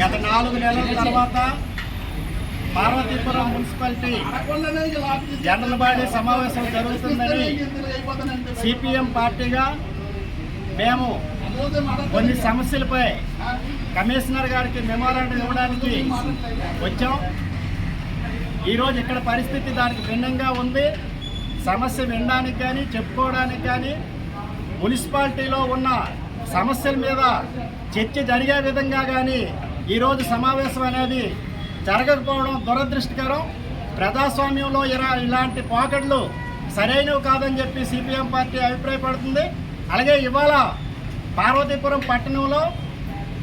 గత నాలుగు నెలల తర్వాత పార్వతీపురం మున్సిపాలిటీ జనరల్ బాడీ సమావేశం జరుగుతుందని సిపిఎం పార్టీగా మేము కొన్ని సమస్యలపై కమిషనర్ గారికి మెమోరాండం ఇవ్వడానికి వచ్చాం. ఈరోజు ఇక్కడ పరిస్థితి దానికి భిన్నంగా ఉంది. సమస్య వినడానికి కానీ చెప్పుకోవడానికి కానీ మున్సిపాలిటీలో ఉన్న సమస్యల మీద చర్చ జరిగే విధంగా కానీ ఈరోజు సమావేశం అనేది జరగకపోవడం దురదృష్టకరం. ప్రజాస్వామ్యంలో ఇలా ఇలాంటి పోకడ్లు సరైనవి కాదని చెప్పి సిపిఎం పార్టీ అభిప్రాయపడుతుంది. అలాగే ఇవాళ పార్వతీపురం పట్టణంలో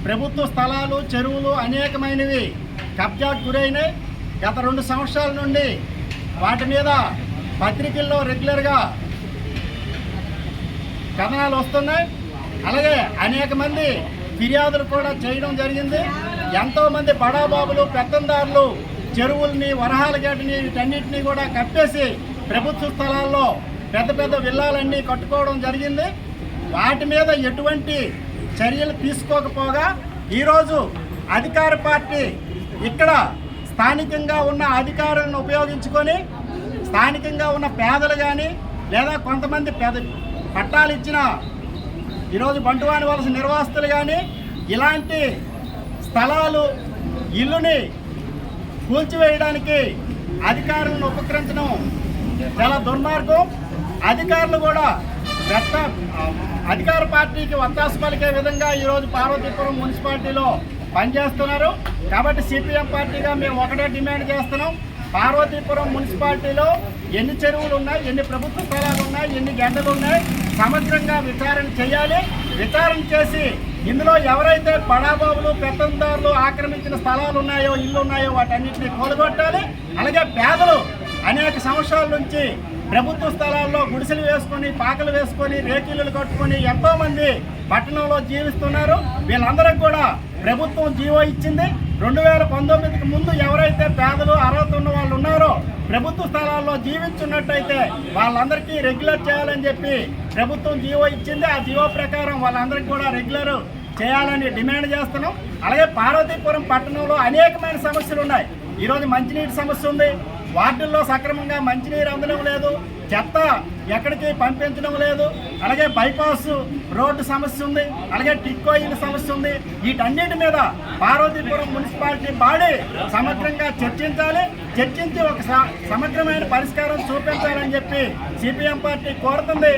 ప్రభుత్వ స్థలాలు చెరువులు అనేకమైనవి కబ్జాకు గురైనాయి. గత రెండు సంవత్సరాల నుండి వాటి మీద పత్రికల్లో రెగ్యులర్గా కథనాలు వస్తున్నాయి. అలాగే అనేక మంది ఫిర్యాదులు కూడా చేయడం జరిగింది. ఎంతోమంది బడాబాబులు పెత్తందారులు చెరువుల్ని వరహాల గేటని వీటన్నిటిని కూడా కట్టేసి ప్రభుత్వ స్థలాల్లో పెద్ద పెద్ద విల్లాలన్నీ కట్టుకోవడం జరిగింది. వాటి మీద ఎటువంటి చర్యలు తీసుకోకపోగా ఈరోజు అధికార పార్టీ ఇక్కడ స్థానికంగా ఉన్న అధికారులను ఉపయోగించుకొని స్థానికంగా ఉన్న పేదలు కానీ లేదా కొంతమంది పేద పట్టాలు ఇచ్చిన ఈరోజు బంటువాని వలస నిర్వాసితులు కానీ ఇలాంటి స్థలాలు ఇల్లుని కూల్చివేయడానికి అధికారులను ఉపకరించడం చాలా దుర్మార్గం. అధికారులు కూడా వెత్త అధికార పార్టీకి వత్తాసు పలికే విధంగా ఈరోజు పార్వతీపురం మున్సిపాలిటీలో పనిచేస్తున్నారు. కాబట్టి సిపిఎం పార్టీగా మేము ఒకటే డిమాండ్ చేస్తున్నాం. పార్వతీపురం మున్సిపాలిటీలో ఎన్ని చెరువులు ఉన్నాయి ఎన్ని ప్రభుత్వ స్థలాలు ఉన్నాయి ఎన్ని గంటలు ఉన్నాయి సమగ్రంగా విచారణ చేయాలి. విచారణ చేసి ఇందులో ఎవరైతే బడాబాబులు పెత్తందారులు ఆక్రమించిన స్థలాలు ఉన్నాయో ఇల్లు ఉన్నాయో వాటన్నింటినీ కోలుగొట్టాలి అలాగే పేదలు అనేక సంవత్సరాల నుంచి ప్రభుత్వ స్థలాల్లో గుడిసెలు వేసుకొని పాకలు వేసుకొని రేకిళ్ళు కట్టుకొని ఎంతోమంది పట్టణంలో జీవిస్తున్నారు. వీళ్ళందరికీ కూడా ప్రభుత్వం జీవో ఇచ్చింది. రెండు వేల పంతొమ్మిదికి ముందు ఎవరైతే పేదలు అర్హత ఉన్న వాళ్ళు ఉన్నారో ప్రభుత్వ స్థలాల్లో జీవించున్నట్టయితే వాళ్ళందరికీ రెగ్యులర్ చేయాలని చెప్పి ప్రభుత్వం జీవో ఇచ్చింది. ఆ జీవో ప్రకారం వాళ్ళందరికీ కూడా రెగ్యులర్ చేయాలని డిమాండ్ చేస్తున్నాం. అలాగే పార్వతీపురం పట్టణంలో అనేకమైన సమస్యలు ఉన్నాయి. ఈరోజు మంచినీటి సమస్య ఉంది. వార్డుల్లో సక్రమంగా మంచినీరు అందడం లేదు. చెత్త ఎక్కడికి పంపించడం లేదు. అలాగే బైపాస్ రోడ్డు సమస్య ఉంది. అలాగే టిక్కోయిల్ సమస్య ఉంది. వీటన్నిటి మీద పార్వతీపురం మున్సిపాలిటీ బాడీ సమగ్రంగా చర్చించాలి. చర్చించి ఒక స- సమగ్రమైన పరిష్కారం చూపించాలని చెప్పి సిపిఎం పార్టీ కోరుతుంది.